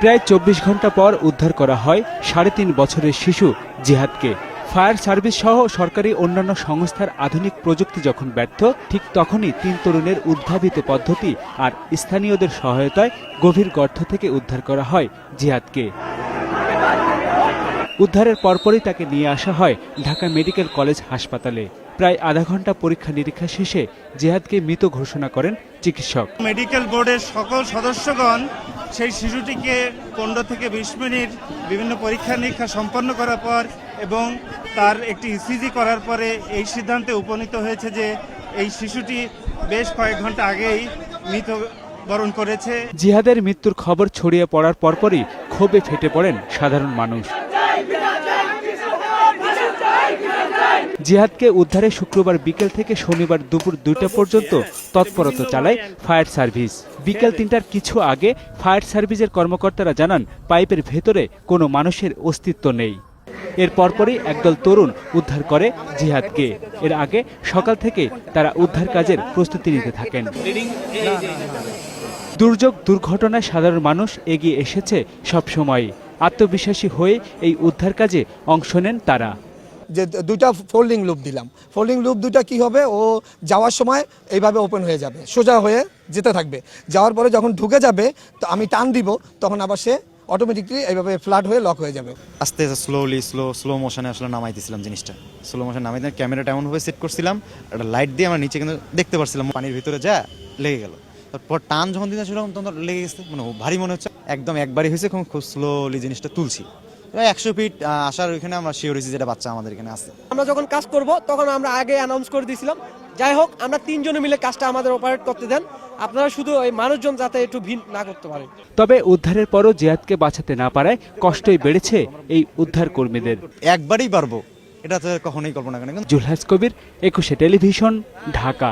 প্রায় চব্বিশ ঘণ্টা পর উদ্ধার করা হয় সাড়ে তিন বছরের শিশু জিহাদকে। ফায়ার সার্ভিস সহ সরকারি অন্যান্য সংস্থার আধুনিক প্রযুক্তি যখন ব্যর্থ, ঠিক তখনই তিন তরুণের উদ্ভাবিত পদ্ধতি আর স্থানীয়দের সহায়তায় গভীর গর্ত থেকে উদ্ধার করা হয় জিহাদকে। উদ্ধারের পরপরই তাকে নিয়ে আসা হয় ঢাকা মেডিকেল কলেজ হাসপাতালে। প্রায় আধা ঘণ্টা পরীক্ষা নিরীক্ষা শেষে জেহাদকে মৃত ঘোষণা করেন চিকিৎসক। মেডিকেল বোর্ডের সকল সদস্যগণ সেই শিশুটিকে পনেরো থেকে বিশ মিনিট বিভিন্ন পরীক্ষা নিরীক্ষা সম্পন্ন করার পর এবং তার একটি ইসিজি করার পরে এই সিদ্ধান্তে উপনীত হয়েছে যে এই শিশুটি বেশ কয়েক ঘণ্টা আগেই মৃত বরণ করেছে। জিহাদের মৃত্যুর খবর ছড়িয়ে পড়ার পরপরই ক্ষোভে ফেটে পড়েন সাধারণ মানুষ। জিহাদকে উদ্ধারে শুক্রবার বিকেল থেকে শনিবার দুপুর দুইটা পর্যন্ত তৎপরতা চালায় ফায়ার সার্ভিস। বিকেল তিনটার কিছু আগে ফায়ার সার্ভিসের কর্মকর্তারা জানান, পাইপের ভেতরে কোনো মানুষের অস্তিত্ব নেই। এর পরপরই একদল তরুণ উদ্ধার করে জিহাদকে। এর আগে সকাল থেকে তারা উদ্ধার কাজের প্রস্তুতি নিতে থাকেন। দুর্যোগ, দুর্ঘটনায় সাধারণ মানুষ এগিয়ে এসেছে সবসময়। আত্মবিশ্বাসী হয়ে এই উদ্ধার কাজে অংশ নেন তারা। যে দুইটা ফোল্ডিং লুপ দিলাম। ফোল্ডিং লুপ দুইটা কি হবে? ও যাওয়ার সময় এইভাবে ওপেন হয়ে যাবে। সোজা হয়ে যেতে থাকবে। যাওয়ার পরে যখন ঢুকে যাবে, তো আমি টান দিব, তখন আবার সে অটোমেটিকলি এইভাবে ফ্ল্যাট হয়ে লক হয়ে যাবে। আস্তে আস্তে স্লোলি স্লো স্লো মোশনে আসলে নামাইতেছিলাম জিনিসটা। স্লো মোশন নামাইতে ক্যামেরাটা এমনভাবে সেট করছিলাম, একটা লাইট দিয়ে আমরা নিচে কিন্তু দেখতে পারছিলাম, পানির ভিতরে যা লেগে গেল। তারপর টান যখন দিতে ছিল তখন লেগে গেছে মানে ভারী মনে হচ্ছে। একদম একবারই হয়েছে, খুব স্লোলি জিনিসটা তুলছি। একশো ফিট আসার ওইখানে আমরা শিওর হয়েছি যেটা বাচ্চা আমাদের এখানে আছে। আমরা যখন কাজ করব তখন আমরা আগে অ্যানাউন্স করে দিয়েছিলাম। যাই হোক আমরা তিনজনে মিলে কাজটা আমাদের অপারেট করতে দেন। আপনারা শুধু ওই মানুষজন যাতে একটু ভিড় না করতে পারে। তবে উদ্ধারের পরও জিহাদকে বাঁচাতে না পারায় কষ্টই বেড়েছে এই উদ্ধার কর্মীদের। একবারই পারব এটা তো কখনোই কল্পনা করেন জুলহাস কবির একুশে টেলিভিশন ঢাকা।